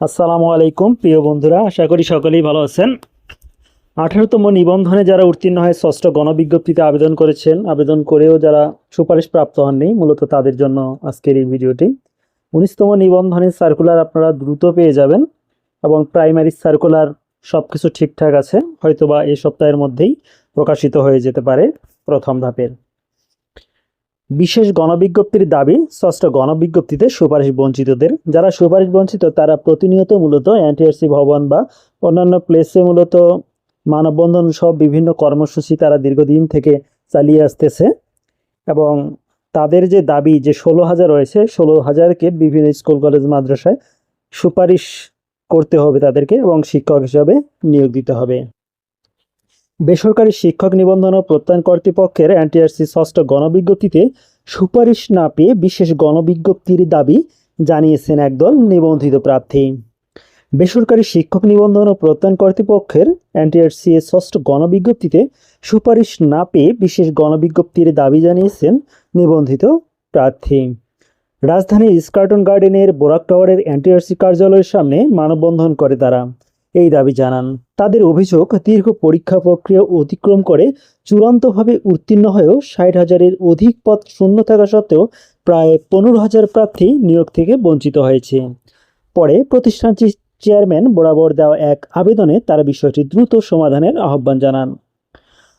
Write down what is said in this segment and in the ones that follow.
আসসালামু আলাইকুম, প্রিয় বন্ধুরা, আশা করি সকলেই ভালো আছেন। আঠারোতম নিবন্ধনে যারা উত্তীর্ণ হয়ে ষষ্ঠ গণবিজ্ঞপ্তিতে আবেদন করেছেন, আবেদন করেও যারা সুপারিশ প্রাপ্ত হননি, মূলত তাদের জন্য আজকের এই ভিডিওটি। উনিশতম নিবন্ধনের সার্কুলার আপনারা দ্রুত পেয়ে যাবেন এবং প্রাইমারি সার্কুলার সব কিছু ঠিকঠাক আছে, হয়তোবা এই সপ্তাহের মধ্যেই প্রকাশিত হয়ে যেতে পারে প্রথম ধাপের। বিশেষ গণবিজ্ঞপ্তির দাবি, ষষ্ঠ গণবিজ্ঞপ্তিতে সুপারিশ বঞ্চিতদের। যারা সুপারিশ বঞ্চিত, তারা প্রতিনিয়ত মূলত এনটিআরসি ভবন বা অন্যান্য প্লেসে মূলত মানববন্ধন সহ বিভিন্ন কর্মসূচি তারা দীর্ঘদিন থেকে চালিয়ে আসতেছে। এবং তাদের যে দাবি যে ষোলো হাজার রয়েছে, ষোলো হাজারকে বিভিন্ন স্কুল, কলেজ, মাদ্রাসায় সুপারিশ করতে হবে তাদেরকে এবং শিক্ষক হিসাবে নিয়োগ দিতে হবে। বেসরকারি শিক্ষক নিবন্ধন ও প্রত্যয়ন কর্তৃপক্ষের এনটিআরসি ষষ্ঠ গণবিজ্ঞপ্তিতে সুপারিশ না পেয়ে বিশেষ গণবিজ্ঞপ্তির দাবি জানিয়েছেন একদল নিবন্ধিত প্রার্থী। বেসরকারি শিক্ষক নিবন্ধন ও প্রত্যয়ন কর্তৃপক্ষের এনটিআরসি এর ষষ্ঠ গণবিজ্ঞপ্তিতে সুপারিশ না পেয়ে বিশেষ গণবিজ্ঞপ্তির দাবি জানিয়েছেন নিবন্ধিত প্রার্থী। রাজধানীর স্কার্টন গার্ডেনের বোরাক টাওয়ারের এনটিআরসি কার্যালয়ের সামনে মানববন্ধন করে তারা। এই দাবি জানান। তাদের অভিযোগ, দীর্ঘ পরীক্ষা প্রক্রিয়া অতিক্রম করে চূড়ান্তভাবে উত্তীর্ণ হয়েও ষাট হাজারের অধিক পদ শূন্য থাকা সত্ত্বেও প্রায় পনেরো হাজার প্রার্থী নিয়োগ থেকে বঞ্চিত হয়েছে। পরে প্রতিষ্ঠানটির চেয়ারম্যান বরাবর দেওয়া এক আবেদনে তারা বিষয়টি দ্রুত সমাধানের আহ্বান জানান।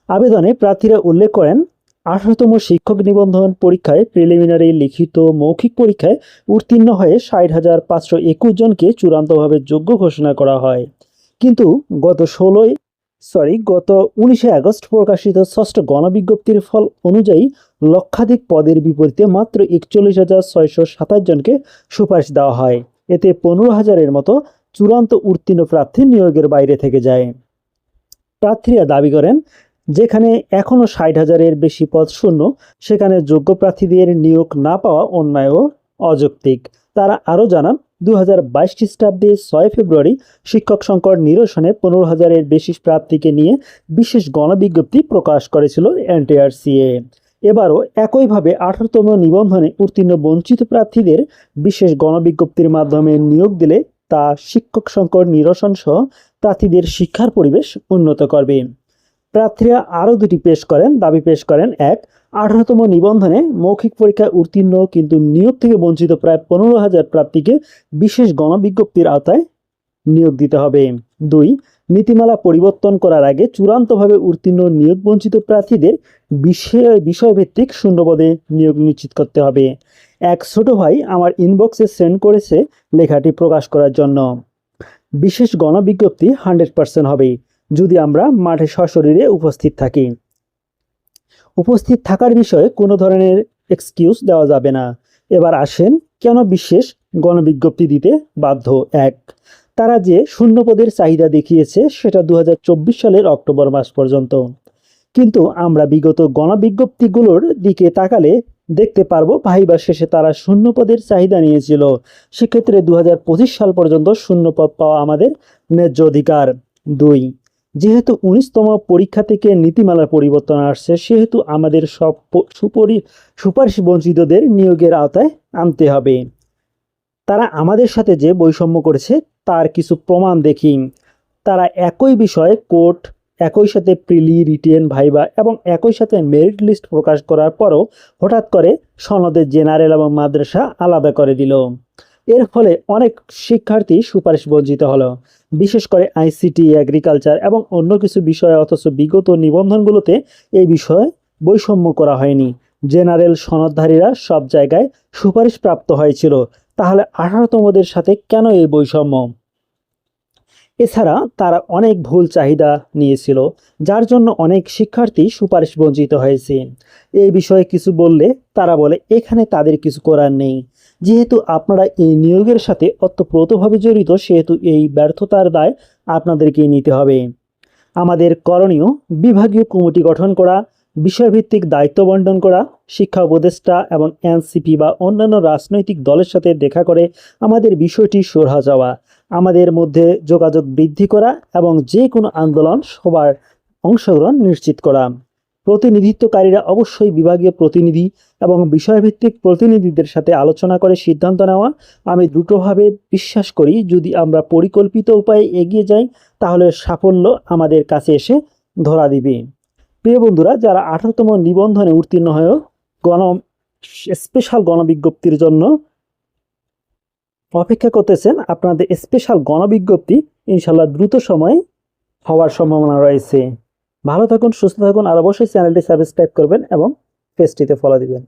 আবেদনে প্রার্থীরা উল্লেখ করেন আঠারোতম শিক্ষক নিবন্ধন পরীক্ষায় প্রিলিমিনারি লিখিত মৌখিক পরীক্ষায় উত্তীর্ণ হয়ে ষাট হাজার পাঁচশো একুশ জনকে চূড়ান্তভাবে যোগ্য ঘোষণা করা হয়। কিন্তু গত ষোলোই সরি গত উনিশে আগস্ট প্রকাশিত ষষ্ঠ গণবিজ্ঞপ্তির ফল অনুযায়ী লক্ষাধিক পদের বিপরীতে মাত্র একচল্লিশ হাজার ছয়শো সাতাশ জনকে সুপারিশ দেওয়া হয়। এতে পনেরো হাজারের মতো চূড়ান্ত উত্তীর্ণ প্রার্থী নিয়োগের বাইরে থেকে যায়। প্রার্থীরা দাবি করেন যেখানে এখনও ষাট হাজারের বেশি পদ শূন্য, সেখানে যোগ্য প্রার্থীদের নিয়োগ না পাওয়া অন্যায় ও অযৌক্তিক। তারা আরও জানান দু হাজার বাইশ খ্রিস্টাব্দে ছয় ফেব্রুয়ারি শিক্ষক সংকট নিরসনে পনেরো হাজারের বেশি প্রার্থীকে নিয়ে বিশেষ গণবিজ্ঞপ্তি প্রকাশ করেছিল এনটিআরসিএ। এবারও একইভাবে আঠারোতম নিবন্ধনে উত্তীর্ণ বঞ্চিত প্রার্থীদের বিশেষ গণবিজ্ঞপ্তির মাধ্যমে নিয়োগ দিলে তা শিক্ষক সংকট নিরসন সহ প্রার্থীদের শিক্ষার পরিবেশ উন্নত করবে। প্রার্থীরা আরও দুটি পেশ করেন, দাবি পেশ করেন, এক, আঠারোতম নিবন্ধনে মৌখিক পরীক্ষায় উত্তীর্ণ কিন্তু নিয়োগ থেকে বঞ্চিত প্রায় পনেরো হাজার প্রার্থীকে বিশেষ গণবিজ্ঞপ্তির আওতায় নিয়োগ দিতে হবে। দুই, নীতিমালা পরিবর্তন করার আগে চূড়ান্তভাবে উত্তীর্ণ নিয়োগ বঞ্চিত প্রার্থীদের বিষয়, বিষয়ভিত্তিক শূন্যপদে নিয়োগ নিশ্চিত করতে হবে। এক, ছোট ভাই আমার ইনবক্সে সেন্ড করেছে লেখাটি প্রকাশ করার জন্য। বিশেষ গণবিজ্ঞপ্তি হান্ড্রেড পার্সেন্ট হবে। যদি আমরা মাঠে সশরীরে উপস্থিত থাকি। উপস্থিত থাকার বিষয়ে কোনো ধরনের এক্সকিউজ দেওয়া যাবে না। এবার আসেন, কেন বিশেষ গণবিজ্ঞপ্তি দিতে বাধ্য এক। তারা যে শূন্যপদের চাহিদা দেখিয়েছে, সেটা দু হাজার চব্বিশ সালের অক্টোবর মাস পর্যন্ত। কিন্তু আমরা বিগত গণবিজ্ঞপ্তিগুলোর দিকে তাকালে দেখতে পারব ভাইবা শেষে তারা শূন্যপদের চাহিদা নিয়েছিল। সেক্ষেত্রে দু হাজার পঁচিশ সাল পর্যন্ত শূন্যপদ পাওয়া আমাদের ন্যায্য অধিকার। দুই যেহেতু উনিশতম পরীক্ষা থেকে নীতিমালার পরিবর্তন আসছে, সেহেতু আমাদের সব সুপরি, সুপারিশ বঞ্চিতদের নিয়োগের আওতায় আনতে হবে। তারা আমাদের সাথে যে বৈষম্য করেছে, তার কিছু প্রমাণ দেখি। তারা একই বিষয়ে কোর্ট, একই সাথে প্রিলি, রিটেন, ভাইবা এবং একই সাথে মেরিট লিস্ট প্রকাশ করার পরও হঠাৎ করে সনদের জেনারেল এবং মাদ্রাসা আলাদা করে দিল। এর ফলে অনেক শিক্ষার্থী সুপারিশ বঞ্চিত হলো। বিশেষ করে আইসিটি এগ্রিকালচার এবং অন্য কিছু বিষয়ে অথচ বিগত নিবন্ধনগুলোতে এই বিষয়ে বৈষম্য করা হয়নি। জেনারেল সনদধারীরা সব জায়গায় সুপারিশ প্রাপ্ত হয়েছিল। তাহলে আঠারোতমদের সাথে কেন এই বৈষম্য? এছাড়া তারা অনেক ভুল চাহিদা নিয়েছিল, যার জন্য অনেক শিক্ষার্থী সুপারিশ বঞ্চিত হয়েছে। এই বিষয়ে কিছু বললে তারা বলে, এখানে তাদের কিছু করার নেই। যেহেতু আপনারা এই নিয়োগের সাথে অতপ্রতভাবে জড়িত, সেহেতু এই ব্যর্থতার দায় আপনাদেরকেই নিতে হবে। আমাদের করণীয়, বিভাগীয় কমিটি গঠন করা, বিষয়ভিত্তিক দায়িত্ব বন্টন করা, শিক্ষা উপদেষ্টা এবং এনসিপি বা অন্যান্য রাজনৈতিক দলের সাথে দেখা করে আমাদের বিষয়টি সরহা যাওয়া। আমাদের মধ্যে যোগাযোগ বৃদ্ধি করা এবং যে কোনো আন্দোলন সবার অংশগ্রহণ নিশ্চিত করা। প্রতিনিধিত্বকারীরা অবশ্যই বিভাগীয় প্রতিনিধি এবং বিষয়ভিত্তিক প্রতিনিধিদের সাথে আলোচনা করে সিদ্ধান্ত নেওয়া। আমি দ্রুতভাবে বিশ্বাস করি, যদি আমরা পরিকল্পিত উপায়ে এগিয়ে যাই, তাহলে সাফল্য আমাদের কাছে এসে ধরা দিবে। প্রিয় বন্ধুরা, যারা আঠারোতম নিবন্ধনে উত্তীর্ণ হয়েও গণ, স্পেশাল গণবিজ্ঞপ্তির জন্য অপেক্ষা করতেছেন আপনাদের স্পেশাল গণবিজ্ঞপ্তি ইনশাল্লাহ দ্রুত সময়ে হওয়ার সম্ভাবনা রয়েছে। ভালো থাকুন, সুস্থ থাকুন, আর অবশ্যই চ্যানেলটি সাবস্ক্রাইব করবেন এবং পেজটিতে ফলো দিবেন।